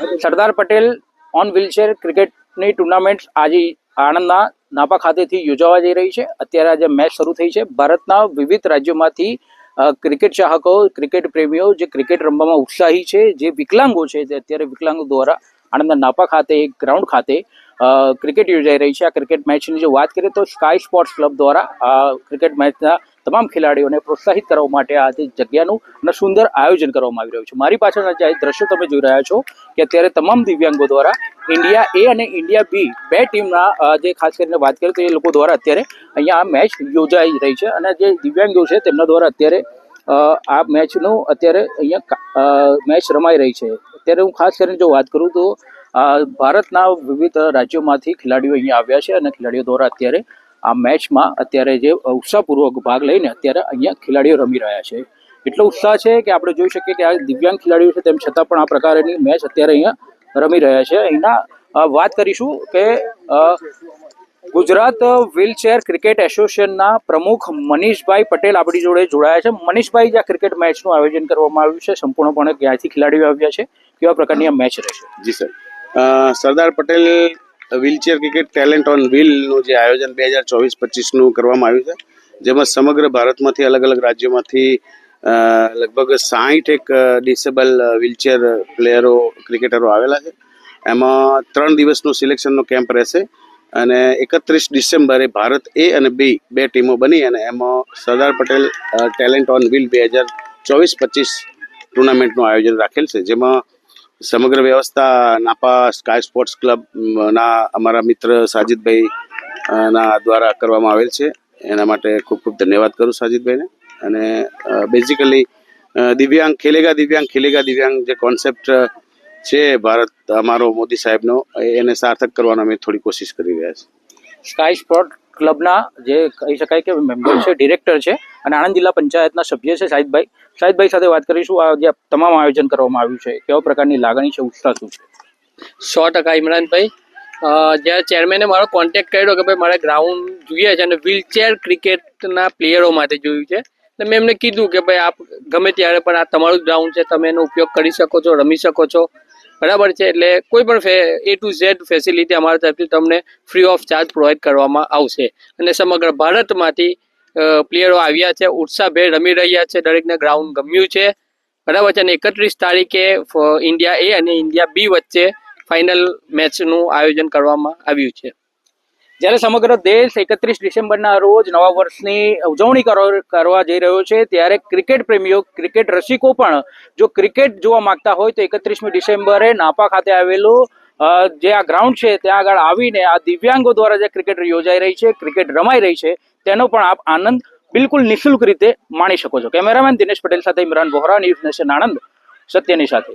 Sardar Patel on wheelchair ક્રિકેટની tournament આજે આણંદના નાપા ખાતેથી યોજાવા જઈ રહી છે. અત્યારે આજે મેચ શરૂ થઈ છે. ભારતના વિવિધ રાજ્યોમાંથી ક્રિકેટ ચાહકો, ક્રિકેટ પ્રેમીઓ જે ક્રિકેટ રમવામાં ઉત્સાહી છે, જે વિકલાંગો છે તે અત્યારે વિકલાંગો દ્વારા આણંદના નાપા ખાતે એક ગ્રાઉન્ડ ખાતે ક્રિકેટ યોજાઈ રહી છે. આ ક્રિકેટ મેચની જો વાત કરીએ તો સ્કાય સ્પોર્ટ્સ ક્લબ દ્વારા, આ ક્રિકેટ મેચના તમામ ખેલાડીઓને પ્રોત્સાહિત કરવા માટે આ જે જગ્યાનું અને સુંદર આયોજન કરવામાં આવી રહ્યું છે. મારી પાછળના જે દ્રશ્યો તમે જોઈ રહ્યા છો કે અત્યારે તમામ દિવ્યાંગો દ્વારા ઇન્ડિયા એ અને ઇન્ડિયા બી બે ટીમના જે ખાસ કરીને વાત કરીએ તો એ લોકો દ્વારા અત્યારે અહીંયા આ મેચ યોજાઈ રહી છે અને જે દિવ્યાંગો છે તેમના દ્વારા અત્યારે આ મેચનું અત્યારે અહીંયા મેચ રમાઈ રહી છે. અત્યારે હું ખાસ કરીને જો વાત કરું તો ભારતના વિવિધ રાજ્યોમાંથી ખેલાડીઓ અહીંયા આવ્યા છે અને ખેલાડીઓ દ્વારા અત્યારે આ મેચમાં અત્યારે જે ઉત્સાહપૂર્વક ભાગ લઈને અત્યારે અહીંયા ખેલાડીઓ રમી રહ્યા છે. એટલો ઉત્સાહ છે કે આપણે જોઈ શકીએ કે આ દિવ્યાંગ ખેલાડીઓ છે, તેમ છતાં પણ આ પ્રકારની મેચ અત્યારે અહીંયા રમી રહ્યા છે. અહીંના વાત કરીશું કે ગુજરાત વ્હીલચેર ક્રિકેટ એસોસિએશનના પ્રમુખ મનીષભાઈ પટેલ આપણી જોડે જોડાયા છે. મનીષભાઈ, જે ક્રિકેટ મેચનું આયોજન કરવામાં આવ્યું છે, સંપૂર્ણપણે ક્યાંથી ખેલાડીઓ આવ્યા છે. કેવા પ્રકારની આ મેચ રહેશે? જી, sir. Sardar Patel wheelchair cricket talent on વ્હીલનું જે આયોજન બે હજાર ચોવીસ પચીસનું કરવામાં આવ્યું છે, જેમાં સમગ્ર ભારતમાંથી અલગ અલગ રાજ્યોમાંથી લગભગ સાહીઠ એક ડિસેબલ વ્હીલચેર પ્લેયરો ક્રિકેટરો આવેલા છે. એમાં ત્રણ દિવસનું સિલેક્શનનો કેમ્પ રહેશે અને એકત્રીસ ડિસેમ્બરે ભારત એ અને બી, બે ટીમો બની અને એમાં Sardar Patel talent on wheel બે હજાર ચોવીસ પચીસ ટુર્નામેન્ટનું આયોજન રાખેલ છે, જેમાં સમગ્ર વ્યવસ્થા નાપા સ્કાય સ્પોર્ટ્સ ક્લબના અમારા મિત્ર સાજિદભાઈ ના દ્વારા કરવામાં આવેલ છે. એના માટે ખૂબ ખૂબ ધન્યવાદ કરું સાજિદભાઈને. અને બેઝિકલી દિવ્યાંગ ખેલેગા દિવ્યાંગ ખેલેગા, દિવ્યાંગ જે કોન્સેપ્ટ છે ભારત, અમારો મોદી સાહેબનો એને સાર્થક કરવાનો અમે થોડી કોશિશ કરી રહ્યા છીએ. સ્કાય સ્પોર્ટ ક્લબના જે કહી શકાય કે મેમ્બર છે ડિરેક્ટર છે અને આણંદ જિલ્લા પંચાયતના સભ્ય છે સાહિદભાઈ. સાહિદભાઈ સાથે વાત કરીશું. આ જે તમામ આયોજન કરવામાં આવ્યું છે, કેવા પ્રકારની લાગણી છે, ઉત્સાહ શું છે? સો ટકા ઇમરાનભાઈ. જ્યારે ચેરમેને મારો કોન્ટેક્ટ કર્યો કે ભાઈ, મારે ગ્રાઉન્ડ જોઈએ છે અને વ્હીલચેર ક્રિકેટના પ્લેયરો માટે જોયું છે. એટલે મેં એમને કીધું કે ભાઈ, આપ ગમે ત્યારે પણ આ તમારું ગ્રાઉન્ડ છે, તમે એનો ઉપયોગ કરી શકો છો, રમી શકો છો. બરાબર છે, એટલે કોઈ પણ એ ટુ ઝેડ ફેસિલિટી અમારા તરફથી તમને ફ્રી ઓફ ચાર્જ પ્રોવાઈડ કરવામાં આવશે. અને સમગ્ર ભારતમાંથી પ્લેયરો આવ્યા છે, ઉત્સાહભેર રમી રહ્યા છે, દરેકને ગ્રાઉન્ડ ગમ્યું છે. બરાબર છે, અને એકત્રીસ તારીખે ઇન્ડિયા એ અને ઇન્ડિયા બી વચ્ચે ફાઇનલ મેચનું આયોજન કરવામાં આવ્યું છે. જ્યારે સમગ્ર દેશ એકત્રીસ ડિસેમ્બરના રોજ નવા વર્ષની ઉજવણી કરવા જઈ રહ્યો છે, ત્યારે ક્રિકેટ પ્રેમીઓ, ક્રિકેટ રસિકો પણ જો ક્રિકેટ જોવા માંગતા હોય તો એકત્રીસમી ડિસેમ્બરે નાપા ખાતે આવેલું જે આ ગ્રાઉન્ડ છે, ત્યાં આગળ આવીને આ દિવ્યાંગો દ્વારા જે ક્રિકેટ યોજાઈ રહી છે, ક્રિકેટ રમાઈ રહી છે, તેનો પણ આપ આનંદ બિલકુલ નિઃશુલ્ક રીતે માણી શકો છો. કેમેરામેન દિનેશ પટેલ સાથે ઇમરાન વોહરા, ન્યૂઝ નેશન આણંદ, સત્યની સાથે.